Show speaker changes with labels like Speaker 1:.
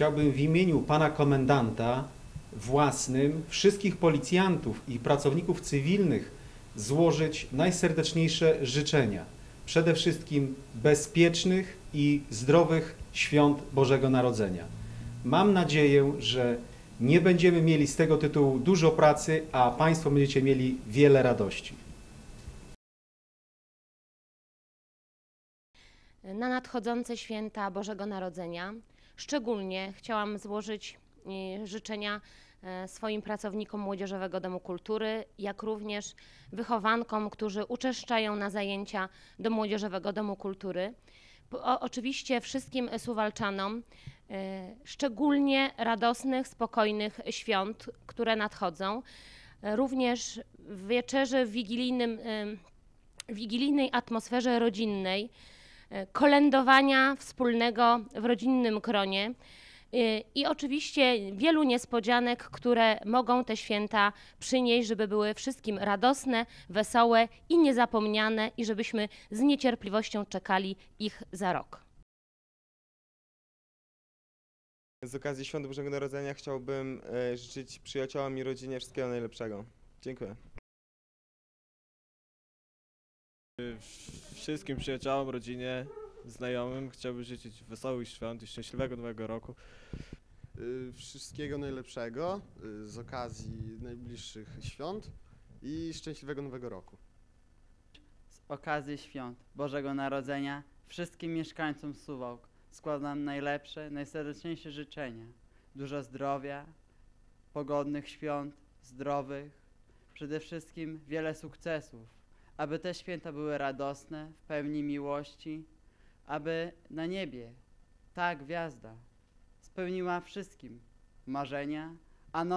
Speaker 1: chciałbym w imieniu pana komendanta własnym, wszystkich policjantów i pracowników cywilnych złożyć najserdeczniejsze życzenia. Przede wszystkim bezpiecznych i zdrowych świąt Bożego Narodzenia. Mam nadzieję, że nie będziemy mieli z tego tytułu dużo pracy, a Państwo będziecie mieli wiele radości.
Speaker 2: na nadchodzące święta Bożego Narodzenia. Szczególnie chciałam złożyć e, życzenia e, swoim pracownikom Młodzieżowego Domu Kultury, jak również wychowankom, którzy uczęszczają na zajęcia do Młodzieżowego Domu Kultury. O, oczywiście wszystkim suwalczanom e, szczególnie radosnych, spokojnych świąt, które nadchodzą. Również w wieczerzy w wigilijnym, e, wigilijnej atmosferze rodzinnej, kolędowania wspólnego w rodzinnym kronie e, i oczywiście wielu niespodzianek, które mogą te święta przynieść, żeby były wszystkim radosne, wesołe i niezapomniane i żebyśmy z niecierpliwością czekali ich za rok.
Speaker 3: Z okazji Świąt Bożego Narodzenia chciałbym e, życzyć przyjaciołom i rodzinie wszystkiego najlepszego. Dziękuję.
Speaker 4: Wszystkim przyjaciołom, rodzinie, znajomym chciałbym życzyć wesołych świąt i szczęśliwego nowego roku.
Speaker 5: Y, Wszystkiego najlepszego y, z okazji najbliższych świąt i szczęśliwego nowego roku.
Speaker 6: Z okazji świąt Bożego Narodzenia wszystkim mieszkańcom Suwałk składam najlepsze, najserdeczniejsze życzenia. Dużo zdrowia, pogodnych świąt, zdrowych, przede wszystkim wiele sukcesów, aby te święta były radosne, w pełni miłości, aby na niebie ta gwiazda spełniła wszystkim marzenia, a no